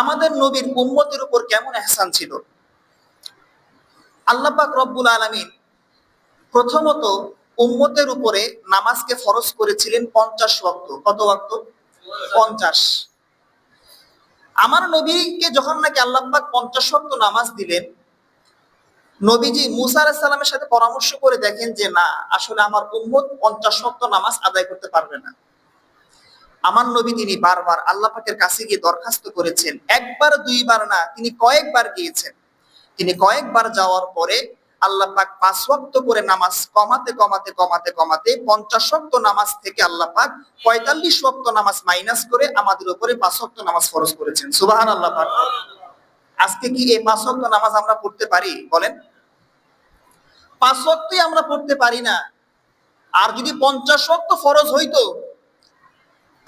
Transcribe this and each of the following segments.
আমাদের নবীর উম্মতের উপর কেমন এহসান ছিল? আল্লাহ পাক রব্বুল আলামিন প্রথমত উম্মতের উপরে নামাজকে ফরজ করেছিলেন পঞ্চাশ ওয়াক্ত। কত ওয়াক্ত? পঞ্চাশ। আমার নবীকে যখন নাকি আল্লাহ পাক পঞ্চাশ ওয়াক্ত নামাজ দিলেন, নবীজি মুসা সালামের সাথে পরামর্শ করে দেখেন যে, না, আসলে আমার উম্মত পঞ্চাশ ওয়াক্ত নামাজ আদায় করতে পারবে না। আমার নবী তিনি বারবার আল্লাহ পাকের কাছে গিয়ে দরখাস্ত করেছেন। একবার, দুইবার না, তিনি কয়েকবার গিয়েছেন। তিনি কয়েকবার যাওয়ার পরে আল্লাহ পাক পাঁচ ওয়াক্ত করে নামাজ কমাতে কমাতে কমাতে কমাতে পঞ্চাশ ওয়াক্ত নামাজ থেকে আল্লাহ পাক পঁয়তাল্লিশ ওয়াক্ত নামাজ মাইনাস করে আমাদের উপরে পাঁচ ওয়াক্ত নামাজ ফরজ করেছেন। সুবাহান আল্লাহ পাক। আজকে কি এই পাঁচ ওয়াক্ত নামাজ আমরা পড়তে পারি? বলেন। পাঁচ ওয়াক্তই আমরা পড়তে পারি না। আর যদি পঞ্চাশ ওয়াক্ত ফরজ হইতো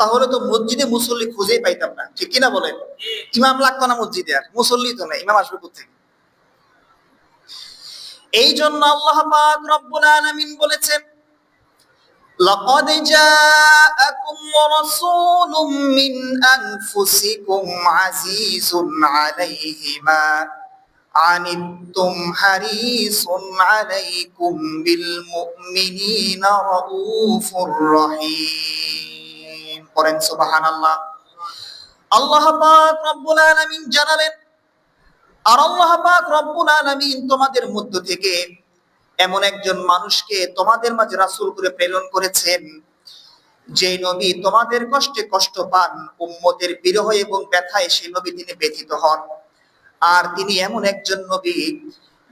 তাহলে তো মসজিদে মুসল্লি খুঁজেই পাইতাম না ঠিক কিনা বলেন ইমাম লাগতো না মসজিদে আর মুসল্লি তো না ইমাম আসবে কোথেকে এই জন্য আল্লাহ পাক রব্বুল আলামিন বলেছেন لقد جاءكم رسول من أنفسكم عزيز عليه ما عنتم حريص عليكم بالمؤمنين رؤوف رحيم করেন সুবাহান আল্লাহ আল্লাহ পাক রব্বুল আলামিন জানালেন, আর আল্লাহ পাক রব্বুল আলামিন তোমাদের মধ্য থেকে এমন একজন মানুষকে তোমাদের মাঝে রাসূল করে প্রেরণ করেছেন, যে নবী তোমাদের কষ্টে কষ্ট পান, উম্মতের বিরহ এবং ব্যথায় সেই নবী তিনি ব্যথিত হন। আর তিনি এমন একজন নবী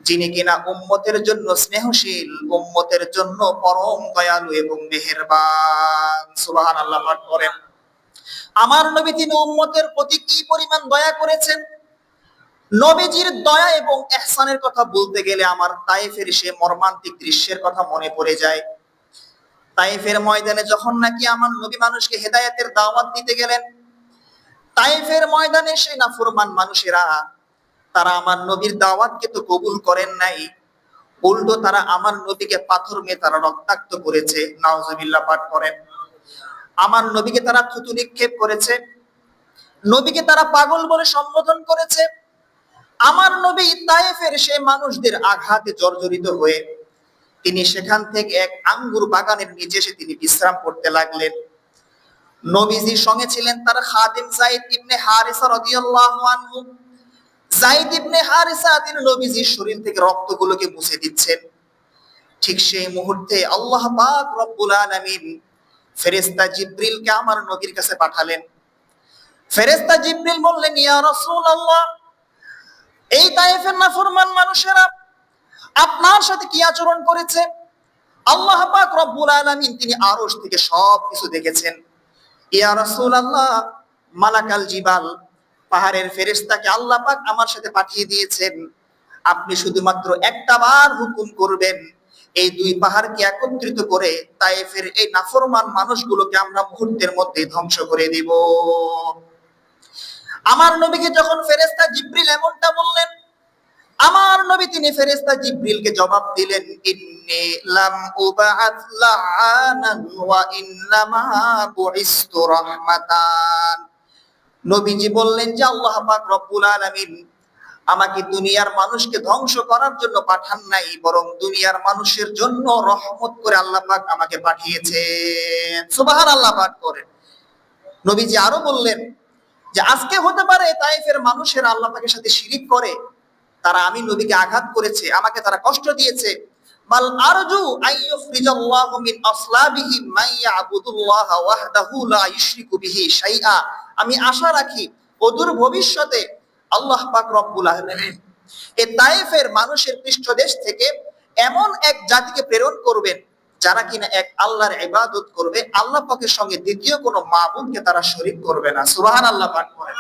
যিনি কিনা উম্মতের জন্য স্নেহশীল, উম্মতের জন্য পরম দয়ালু এবং মেহেরবান। সুবহানাল্লাহ পাঠ করেন। আমার নবী তিনি উম্মতের প্রতি কি পরিমাণ দয়া করেছেন? নবীজির দয়া এবং এহসানের কথা বলতে গেলে আমার তাইফের সে মর্মান্তিক দৃশ্যের কথা মনে পড়ে যায়। তাইফের ময়দানে যখন নাকি আমার নবী মানুষকে হেদায়েতের দাওয়াত দিতে গেলেন তাইফের ময়দানে সেই নাফরমান মানুষেরা তারা আমার নবীর দাওয়াতকে তো কবুল করেন নাই। উল্টো তারা আমার নবীকে পাথর মেয়ে তারা রক্তাক্ত করেছে। নাওজবিল্লাহ পাঠ করেন আমার নবীকে তারা থুতু নিক্ষেপ করেছে। নবীকে তারা পাগল বলে সম্বোধন করেছে। আমার নবী তায়েফের সে মানুষদের আঘাতে জর্জরিত হয়ে তিনি সেখান থেকে এক আঙ্গুর বাগানের নিচে এসে তিনি বিশ্রাম করতে লাগলেন। নবীজির সঙ্গে ছিলেন তার খাদিম জাইদ ইবনে হারিসা রাদিয়াল্লাহু আনহু। জাইদ ইবনে হারিসা তিনি নবীজির শরীর থেকে রক্তগুলোকে মুছে দিচ্ছেন। ঠিক সেই মুহূর্তে আল্লাহ পাক রব্বুল আলামিন ফেরেশতা জিবরিলকে আমার নবীর কাছে পাঠালেন। ফেরেশতা জিবরিল বললেন, ইয়া রাসূলুল্লাহ, এই তায়েফের নাফরমান মানুষেরা আপনার সাথে কি আচরণ করেছে? আল্লাহ পাক রব্বুল আলামিন তিনি আরশ থেকে সব কিছু দেখেছেন। ইয়া রাসূলুল্লাহ, মালাকাল জিবাল পাহাড়ের ফেরেশতাকে আল্লাহ পাক আমার সাথে পাঠিয়ে দিয়েছেন। আপনি শুধুমাত্র একটা বার হুকুম করবেন, এই দুই পাহাড়কে একত্রিত করে তায়েফের এই নাফরমান মানুষগুলোকে আমরা মুহূর্তের মধ্যে ধ্বংস করে দিব। আমার নবীকে যখন ফেরেস্তা জিব্রিল এমনটা বললেন, আমার নবী তিনি ফেরেস্তা জিব্রিলকে জবাব দিলেন, ইন্নি লাম উবাআত লাআনান ওয়া ইন্নামা বুইস্তু রাহমাতান। নবীজি বললেন যে, আল্লাহ পাক রব্বুল আলামিন আমাকে দুনিয়ার মানুষকে ধ্বংস করার জন্য পাঠান নাই, বরং দুনিয়ার মানুষের জন্য রহমত করে আল্লাহ পাক আমাকে পাঠিয়েছেন। সুবহানাল্লাহ পাঠ করেন। নবীজি আরও বললেন যে, আজকে হতে পারে তাইফের মানুষের আল্লাহ পাকের সাথে শিরিক করে, তারা আমি নবীকে আঘাত করেছে, আমাকে তারা কষ্ট দিয়েছে বাল আরজু আইয়ুফরিজাল্লাহু মিন আসলাবিহি মান ইয়াবুদুল্লাহ ওয়াহদাহু লা বিহি শাইআ। আমি আশা রাখি অদূর ভবিষ্যতে আল্লাহ পাক রব্বুল আলামিন এই তাইফের মানুষের পৃষ্ঠদেশ থেকে এমন এক জাতিকে প্রেরণ করবেন, যারা কিনা এক আল্লাহর ইবাদত করবে, আল্লাহ পাকের সঙ্গে দ্বিতীয় কোনো মাবুদকে তারা শরীক করবে না। সুবহান আল্লাহ পাক করেন